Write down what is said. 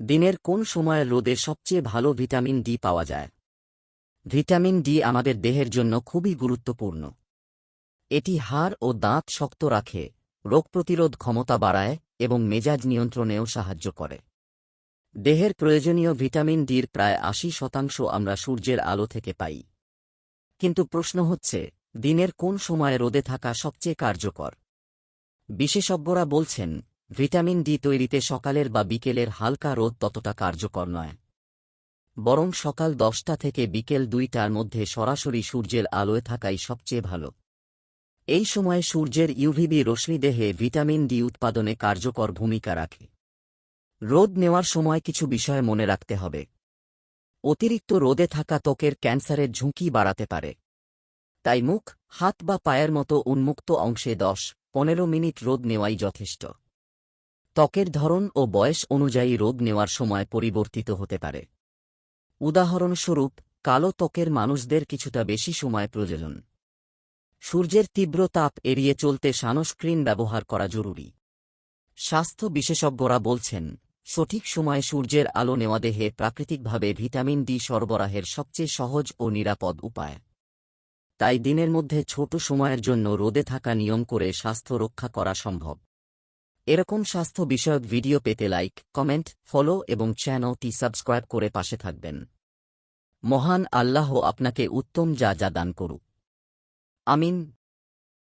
দিনের কোন সময়ে রোদে সবচেয়ে ভালো ভিটামিন ডি পাওয়া যায়? ভিটামিন ডি আমাদের দেহের জন্য খুবই গুরুত্বপূর্ণ। এটি হাড় ও দাঁত শক্ত রাখে, রোগ প্রতিরোধ ক্ষমতা বাড়ায় এবং মেজাজ নিয়ন্ত্রণেও সাহায্য করে। দেহের প্রয়োজনীয় ভিটামিন ডির প্রায় আশি শতাংশ আমরা সূর্যের আলো থেকে পাই। কিন্তু প্রশ্ন হচ্ছে, দিনের কোন সময়ে রোদে থাকা সবচেয়ে কার্যকর? বিশেষজ্ঞরা বলছেন ভিটামিন ডি তৈরিতে সকালের বা বিকেলের হালকা রোদ ততটা কার্যকর নয়। বরং সকাল দশটা থেকে বিকেল দুইটার মধ্যে সরাসরি সূর্যের আলোয় থাকাই সবচেয়ে ভালো। এই সময়ে সূর্যের ইউভিবি রশ্মি দেহে ভিটামিন ডি উৎপাদনে কার্যকর ভূমিকা রাখে। রোদ নেওয়ার সময় কিছু বিষয় মনে রাখতে হবে। অতিরিক্ত রোদে থাকা ত্বকের ক্যান্সারের ঝুঁকি বাড়াতে পারে। তাই মুখ, হাত বা পায়ের মতো উন্মুক্ত অংশে দশ, পনেরো মিনিট রোদ নেওয়াই যথেষ্ট। ত্বকের ধরন ও বয়স অনুযায়ী রোগ নেওয়ার সময় পরিবর্তিত হতে পারে। উদাহরণস্বরূপ, কালো ত্বকের মানুষদের কিছুটা বেশি সময় প্রয়োজন। সূর্যের তীব্র তাপ এড়িয়ে চলতে সানস্ক্রিন ব্যবহার করা জরুরি। স্বাস্থ্য বিশেষজ্ঞরা বলছেন, সঠিক সময়ে সূর্যের আলো নেওয়া দেহে প্রাকৃতিকভাবে ভিটামিন ডি সরবরাহের সবচেয়ে সহজ ও নিরাপদ উপায়। তাই দিনের মধ্যে ছোট সময়ের জন্য রোদে থাকা নিয়ম করে স্বাস্থ্য রক্ষা করা সম্ভব। এরকম স্বাস্থ্য বিষয়ক ভিডিও পেতে লাইক, কমেন্ট, ফলো এবং চ্যানেলটি সাবস্ক্রাইব করে পাশে থাকবেন। মহান আল্লাহ আপনাকে উত্তম যা যা দান করুক। আমিন।